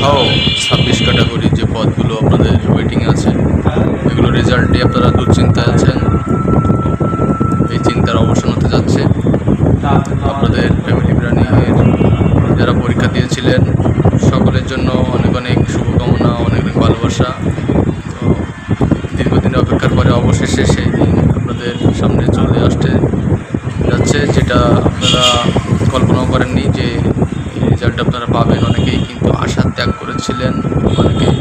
সহ ছাব্বিশ ক্যাটাগরির যে পদগুলো আপনাদের ওয়েটিংয়ে আছে, এগুলো রেজাল্ট নিয়ে আপনারা দুশ্চিন্তায় আছেন, এই চিন্তার অবসান হতে যাচ্ছে। আপনাদের ফ্যামিলি প্রাণীর যারা পরীক্ষা দিয়েছিলেন, সকলের জন্য অনেক অনেক শুভকামনা, অনেক অনেক ভালোবাসা। তো দীর্ঘদিন অপেক্ষার পরে অবশেষে সেই দিন আপনাদের সামনে চলে আসতে যাচ্ছে, যেটা আপনারা কল্পনাও করেননি যে রেজাল্ট আপনারা পাবেন অনেকেই, কিন্তু ত্যাগ করেছিলেন অনেকেই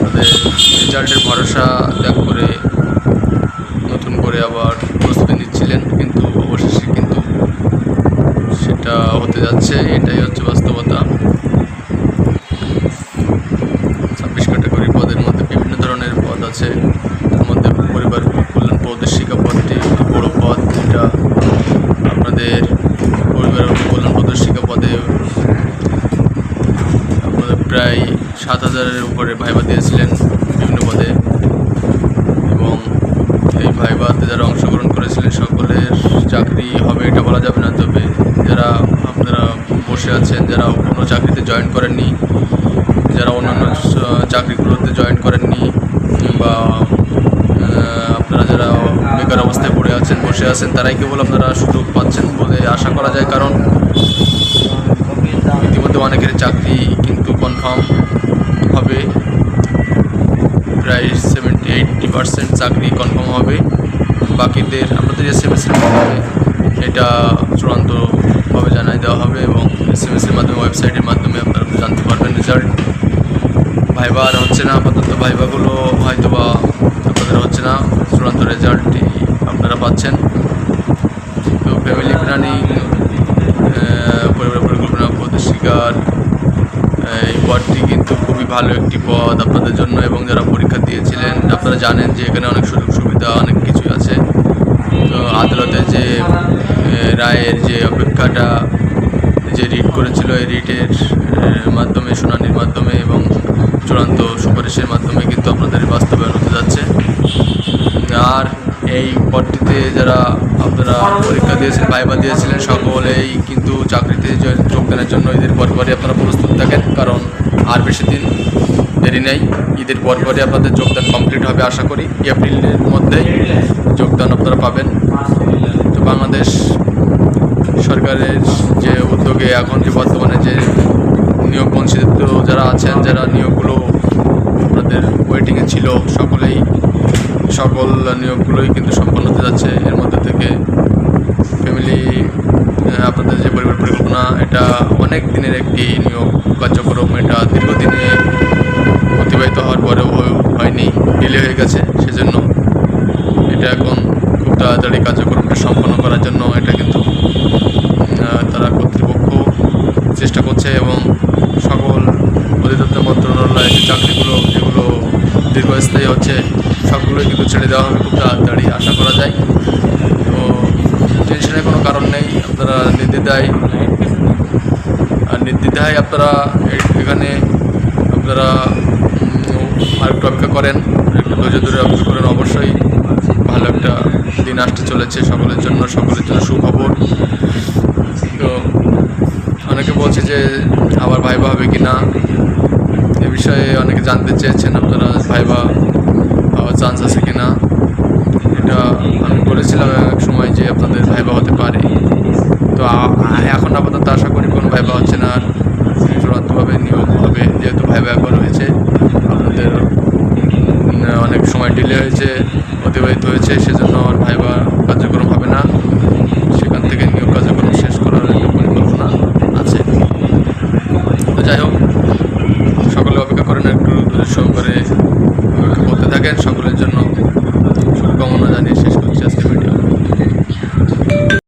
তাদের রেজাল্টের ভরসা ত্যাগ করে নতুন করে আবার প্রস্তুতি নিচ্ছিলেন, কিন্তু অবশেষে কিন্তু সেটা হতে যাচ্ছে এটাই হচ্ছে বাস্তবতা ছাব্বিশ ক্যাটাগরি পদের মধ্যে বিভিন্ন ধরনের পদ আছে তার মধ্যে পরিবার কল্যাণ প্রদর্শিকা পদটি একটি বড় পদ এটা আপনাদের পরিবার কল্যাণ প্রদর্শিকা পদে আপনাদের প্রায় সাত হাজারের উপরে ভাইবা দিয়েছিলেন বিভিন্ন পদে। এবং এই ভাইবাতে যারা অংশগ্রহণ করেছিলেন সকলের চাকরি হবে এটা বলা যাবে না, তবে যারা আপনারা বসে আছেন, যারা কোনো চাকরিতে জয়েন করেননি, যারা অন্যান্য চাকরিগুলোতে জয়েন করেননি বা আপনারা যারা বেকার অবস্থায় পড়ে আছেন, বসে আছেন, তারাই কেবল আপনারা সুযোগ পাচ্ছেন বলে আশা করা যায়। কারণ ইতিমধ্যে অনেকের চাকরি কিন্তু কনফার্ম হবে প্রায় সেভেন্টি এইটটি পার্সেন্ট চাকরি কনফার্ম হবে। বাকিদের আপনাদের এস এম এসের মাধ্যমে এটা চূড়ান্তভাবে জানাই দেওয়া হবে এবং এস এম এসের মাধ্যমে ওয়েবসাইটের মাধ্যমে আপনারা জানতে পারবেন রেজাল্ট ভাইবা আর হচ্ছে না, আপাতত ভাইবাগুলো হয়তো বা আপনাদের হচ্ছে না, চূড়ান্ত রেজাল্টই আপনারা পাচ্ছেন। তো ফ্যামিলি প্ল্যানিং পরিবার পরিকল্পনা প্রতিষ্ঠিকার এই পদটি কিন্তু খুবই ভালো একটি পদ আপনাদের জন্য এবং যারা পরীক্ষা দিয়েছিলেন, আপনারা জানেন যে এখানে অনেক সুযোগ সুবিধা, অনেক কিছুই আছে। তো আদালতে যে রায়ের যে অপেক্ষাটা, যে রিট করেছিল এই রিটের মাধ্যমে, শুনানির মাধ্যমে এবং চূড়ান্ত সুপারিশের মাধ্যমে কিন্তু আপনাদের বাস্তবায়ন হতে যাচ্ছে। আর এই পদটিতে যারা আপনারা পরীক্ষা দিয়েছিলেন ভাইবা দিয়েছিলেন, সকলেই কিন্তু চাকরিতে যোগদানের জন্য ঈদের পরপরই আপনারা প্রস্তুত থাকেন। কারণ আর বেশি দিন দেরি নেই। ঈদের পরপরই আপনাদের যোগদান কমপ্লিট হবে আশা করি। এপ্রিলের মধ্যেই যোগদান আপনারা পাবেন। তো বাংলাদেশ সরকারের যে উদ্যোগে এখন যে বর্তমানে যে নিয়োগ বঞ্চিত যারা আছেন, যারা নিয়োগগুলো আপনাদের ওয়েটিংয়ে ছিল, সকলেই সকল নিয়োগগুলোই কিন্তু সম্পন্ন হতে যাচ্ছে। এর মধ্যে থেকে ফ্যামিলি আপনাদের যে পরিবার পরিকল্পনা, এটা অনেক দিনের একটি নিয়োগ কার্যক্রম এটা দীর্ঘদিনে অতিবাহিত হওয়ার পরেও হয়- হয়নি ডিলে হয়ে গেছে, সেজন্য এটা এখন খুব তাড়াতাড়ি কার্যক্রমটা সম্পন্ন করার জন্য এটা কিন্তু তারা কর্তৃপক্ষ চেষ্টা করছে এবং সকল অধিদপ্তর মন্ত্রণালয়ের যে চাকরিগুলো যেগুলো দীর্ঘস্থায়ী হচ্ছে, সবগুলোই কিন্তু ছেড়ে দেওয়া হবে খুব তাড়াতাড়ি আশা করা যায়। তো টেনশনের কোনো কারণ নেই, আপনারা নির্দ্বিধায়, আর নির্দ্বিধায় আপনারা এখানে আপনারা আরেকটু অপেক্ষা করেন ধৈর্য ধরে অপেক্ষা করেন। অবশ্যই ভালো একটা দিন আসতে চলেছে সকলের জন্য সকলের জন্য সুখবর। তো অনেকে বলছে যে আবার ভাইবা হবে কি না? এ বিষয়ে অনেকে জানতে চেয়েছেন, আপনারা ভাইবা চান্স আছে কি না? এটা আমি বলেছিলাম এক সময় যে আপনাদের ভাইবা হতে পারে তো আ- আ- এখন আপাতত আশা করি কোনো ভাইবা হচ্ছে না আর চূড়ান্তভাবে নিয়োগ হবে যেহেতু ভাইবা একবার হয়েছে আপনাদের উম, অনেক সময় ডিলে হয়েছে অতিবাহিত হয়েছে সেজন্য আমার ভাইবা